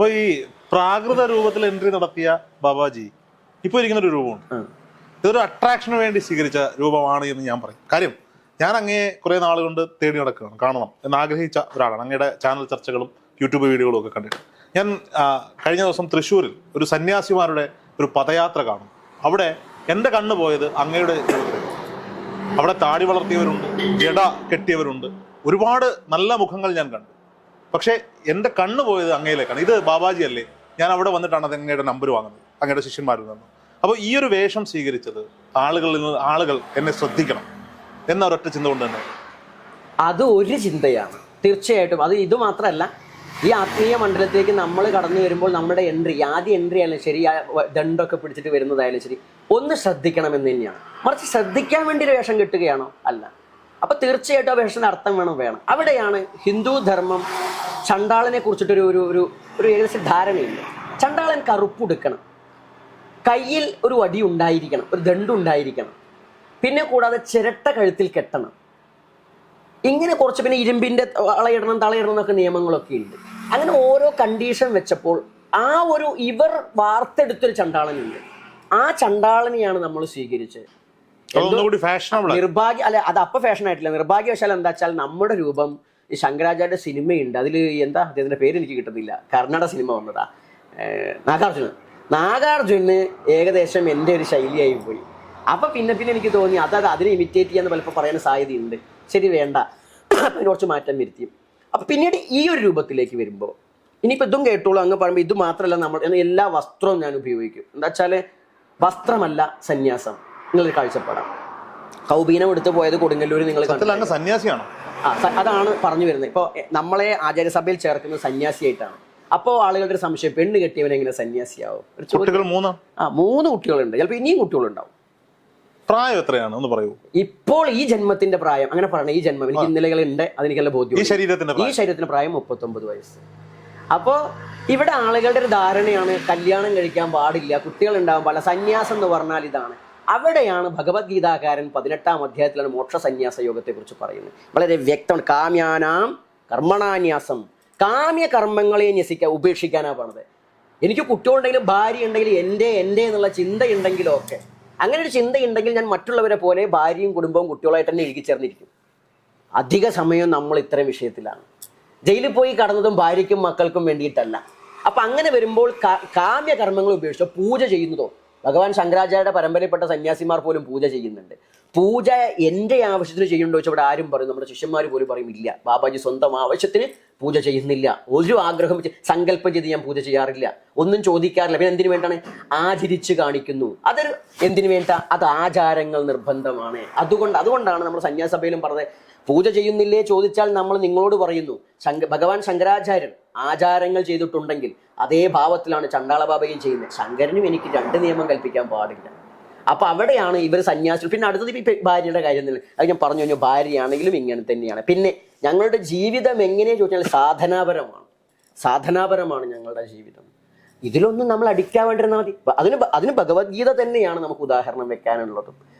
അപ്പൊ ഈ പ്രാകൃത രൂപത്തിൽ എൻട്രി നടത്തിയ ബാബാജി ഇപ്പൊ ഇരിക്കുന്ന ഒരു രൂപമുണ്ട്. ഇതൊരു അട്രാക്ഷന് വേണ്ടി സ്വീകരിച്ച രൂപമാണ് എന്ന് ഞാൻ പറയും. കാര്യം ഞാൻ അങ്ങേ കുറെ നാൾ കൊണ്ട് തേടി നടക്കുകയാണ് കാണണം എന്ന് ആഗ്രഹിച്ച ഒരാളാണ്. അങ്ങയുടെ ചാനൽ ചർച്ചകളും യൂട്യൂബ് വീഡിയോകളും ഒക്കെ കണ്ടിട്ട്. ഞാൻ കഴിഞ്ഞ ദിവസം തൃശ്ശൂരിൽ ഒരു സന്യാസിമാരുടെ ഒരു പദയാത്ര കാണും. അവിടെ എന്റെ കണ്ണ് പോയത് അങ്ങയുടെ അവിടെ താടി വളർത്തിയവരുണ്ട് ജട കെട്ടിയവരുണ്ട്. ഒരുപാട് നല്ല മുഖങ്ങൾ ഞാൻ കണ്ടു. പക്ഷേ എന്റെ കണ്ണ് പോയത് അങ്ങയിലേക്കാണ്. ഇത് ബാബാജി അല്ലേ ഞാൻ അവിടെ വന്നിട്ടാണ് അത് അങ്ങയുടെ നമ്പർ വാങ്ങുന്നത്. അങ്ങയുടെ ശിഷ്യന്മാരിൽ നിന്ന്. അപ്പോൾ ഈ ഒരു വേഷം സ്വീകരിച്ചത് ആളുകളിൽ നിന്ന് ആളുകൾ എന്നെ ശ്രദ്ധിക്കണം എന്ന ഒരൊറ്റ ചിന്ത കൊണ്ട് തന്നെ. അത് ഒരു ചിന്തയാണ്. തീർച്ചയായിട്ടും. അത് ഇത് മാത്രമല്ല ഈ ആത്മീയ മണ്ഡലത്തിലേക്ക് നമ്മൾ കടന്നു വരുമ്പോൾ നമ്മുടെ എൻട്രി ആദ്യ എൻട്രി ആയാലും ശരി ആ ദണ്ടൊക്കെ പിടിച്ചിട്ട് വരുന്നതായാലും ശരി ഒന്ന് ശ്രദ്ധിക്കണം എന്ന് തന്നെയാണ്. മറിച്ച് ശ്രദ്ധിക്കാൻ വേണ്ടി ഒരു വേഷം കിട്ടുകയാണോ? അല്ല. അപ്പൊ തീർച്ചയായിട്ടും വേഷത്തിന് അർത്ഥം വേണം വേണം. അവിടെയാണ് ഹിന്ദു ധർമ്മം ചണ്ടാളനെ കുറിച്ചിട്ടൊരു ഒരു ഒരു ഒരു ഏകദേശം ധാരണയുണ്ട്. ചണ്ടാളൻ കറുപ്പുടുക്കണം കയ്യിൽ ഒരു വടി ഉണ്ടായിരിക്കണം ഒരു ദണ്ടുണ്ടായിരിക്കണം പിന്നെ കൂടാതെ ചിരട്ട കഴുത്തിൽ കെട്ടണം. ഇങ്ങനെ കുറച്ച് പിന്നെ ഇരുമ്പിന്റെ വളയിടണം തളയിടണം എന്നൊക്കെ നിയമങ്ങളൊക്കെ ഉണ്ട്. അങ്ങനെ ഓരോ കണ്ടീഷൻ വെച്ചപ്പോൾ ആ ഒരു ഇവർ വാർത്തെടുത്തൊരു ചണ്ടാളനുണ്ട്. ആ ചണ്ടാളനെയാണ് നമ്മൾ സ്വീകരിച്ചത്. നിർഭാഗ്യ അല്ല അത് അപ്പൊ ഫാഷൻ ആയിട്ടില്ല. നിർഭാഗ്യവശാൽ എന്താ വെച്ചാൽ നമ്മുടെ രൂപം ഈ ശങ്കരാചാര്യ സിനിമയുണ്ട്. അതിൽ എന്താ അദ്ദേഹത്തിന്റെ പേര് എനിക്ക് കിട്ടുന്നില്ല. കർണാടക സിനിമ വന്നതാ. നാഗാർജുന നാഗാർജുനൻ. നാഗാർജുന് ഏകദേശം എന്റെ ഒരു ശൈലിയായി പോയി. അപ്പൊ പിന്നെ പിന്നെ എനിക്ക് തോന്നി അതായത് അതിനെ ഇമിറ്റേറ്റ് ചെയ്യാന്ന് പലപ്പോൾ പറയാൻ സാധ്യതയുണ്ട്. ശരി വേണ്ട. അപ്പം അതിന് കുറച്ച് മാറ്റം വരുത്തി. അപ്പൊ പിന്നീട് ഈ ഒരു രൂപത്തിലേക്ക് വരുമ്പോൾ ഇനിയിപ്പോൾ ഇതും കേട്ടോളൂ. അങ്ങ് പറയുമ്പോൾ ഇത് മാത്രമല്ല നമ്മൾ എല്ലാ വസ്ത്രവും ഞാൻ ഉപയോഗിക്കും. എന്താ വെച്ചാൽ വസ്ത്രമല്ല സന്യാസം. നിങ്ങളൊരു കാഴ്ചപ്പാടാണ് കൗബീനം എടുത്തു പോയത് കൊടുങ്ങല്ലൂർ നിങ്ങൾ സന്യാസിയാണ്? ആ അതാണ് പറഞ്ഞു വരുന്നത്. ഇപ്പോൾ നമ്മളെ ആചാര്യസഭയിൽ ചേർക്കുന്നത് സന്യാസിയായിട്ടാണ്. അപ്പോൾ ആളുകളുടെ ഒരു സംശയം പെണ്ണ് കെട്ടിയവൻ എങ്ങനെ സന്യാസിയാവും? കുട്ടികൾ മൂന്ന്? ആ മൂന്ന് കുട്ടികളുണ്ട്. ചിലപ്പോൾ ഇനിയും കുട്ടികളുണ്ടാവും. പ്രായം എത്രയാണ്? ഒന്ന് പറയൂ. ഇപ്പോൾ ഈ ജന്മത്തിന്റെ പ്രായം അങ്ങനെ പറയണം ഈ ജന്മം എനിക്ക് ഇന്നലെകളുണ്ട് ഉണ്ട് ഈ ബോധ്യം. ഈ ശരീരത്തിന്റെ ഈ ശരീരത്തിന്റെ ശരീരത്തിന് പ്രായം മുപ്പത്തൊമ്പത് വയസ്സ്. അപ്പോ ഇവിടെ ആളുകളുടെ ഒരു ധാരണയാണ് കല്യാണം കഴിക്കാൻ പാടില്ല കുട്ടികൾ ഉണ്ടാവാൻ പാടില്ല സന്യാസം എന്ന് പറഞ്ഞാൽ ഇതാണ്. അവിടെയാണ് ഭഗവത്ഗീതാകാരൻ പതിനെട്ടാം അധ്യായത്തിലാണ് മോക്ഷ സന്യാസ യോഗത്തെ കുറിച്ച് പറയുന്നത്. വളരെ വ്യക്തമാണ്. കാമ്യാനാം കർമ്മണാന്യാസം. കാമ്യ കർമ്മങ്ങളെ ന്യസിക്കാൻ ഉപേക്ഷിക്കാനാണ് പറഞ്ഞത്. എനിക്ക് കുട്ടികളുണ്ടെങ്കിലും ഭാര്യ ഉണ്ടെങ്കിലും എന്റെ എന്റെ എന്നുള്ള ചിന്തയുണ്ടെങ്കിലും ഒക്കെ. അങ്ങനെ ഒരു ചിന്തയുണ്ടെങ്കിൽ ഞാൻ മറ്റുള്ളവരെ പോലെ ഭാര്യയും കുടുംബവും കുട്ടികളായിട്ട് തന്നെ ഇഴുകിച്ചേർന്നിരിക്കും അധിക സമയം നമ്മൾ ഇത്തരം വിഷയത്തിലാണ്. ജയിലിൽ പോയി കടന്നതും ഭാര്യയ്ക്കും മക്കൾക്കും വേണ്ടിയിട്ടല്ല. അപ്പം അങ്ങനെ വരുമ്പോൾ കാ- കാമ്യ കർമ്മങ്ങൾ ഉപേക്ഷിച്ചോ പൂജ ചെയ്യുന്നതോ ഭഗവാൻ ശങ്കരാചാര്യയുടെ പരമ്പരയിൽപ്പെട്ട സന്യാസിമാർ പോലും പൂജ ചെയ്യുന്നുണ്ട്. പൂജ എന്റെ ആവശ്യത്തിന് ചെയ്യുന്നുണ്ടോ വെച്ചാൽ ഇവിടെ ആരും പറയും. നമ്മുടെ ശിഷ്യന്മാർ പോലും പറയും ഇല്ല. ബാബാജി സ്വന്തം ആവശ്യത്തിന് പൂജ ചെയ്യുന്നില്ല. ഒരു ആഗ്രഹം സങ്കല്പം ചെയ്ത് ഞാൻ പൂജ ചെയ്യാറില്ല. ഒന്നും ചോദിക്കാറില്ല. പിന്നെ എന്തിനു വേണ്ടാണ് ആചരിച്ച് കാണിക്കുന്നു. അതൊരു എന്തിനു വേണ്ട അത് ആചാരങ്ങൾ നിർബന്ധമാണ്. അതുകൊണ്ട് അതുകൊണ്ടാണ് നമ്മൾ സന്യാസഭയിലും പറഞ്ഞത് പൂജ ചെയ്യുന്നില്ലേ ചോദിച്ചാൽ നമ്മൾ നിങ്ങളോട് പറയുന്നു. ഭഗവാൻ ശങ്കരാചാര്യൻ ആചാരങ്ങൾ ചെയ്തിട്ടുണ്ടെങ്കിൽ അതേ ഭാവത്തിലാണ് ചണ്ടാള ബാബയും ചെയ്യുന്നത്. ശങ്കരനും എനിക്ക് രണ്ട് നിയമം കൽപ്പിക്കാൻ പാടില്ല. അപ്പൊ അവിടെയാണ് ഇവർ സന്യാസി പിന്നെ അടുത്തത് ഇപ്പൊ ഭാര്യയുടെ കാര്യം തന്നെ. അത് ഞാൻ പറഞ്ഞു കഴിഞ്ഞു ഭാര്യയാണെങ്കിലും ഇങ്ങനെ തന്നെയാണ്. പിന്നെ ഞങ്ങളുടെ ജീവിതം എങ്ങനെ ചോദിച്ചാൽ സാധനാപരമാണ്. സാധനാപരമാണ് ഞങ്ങളുടെ ജീവിതം. ഇതിലൊന്നും നമ്മൾ അടിക്കാൻ വേണ്ടിയിരുന്നാൽ മതി. അതിന് അതിന് ഭഗവത്ഗീത തന്നെയാണ് നമുക്ക് ഉദാഹരണം വെക്കാനുള്ളത്.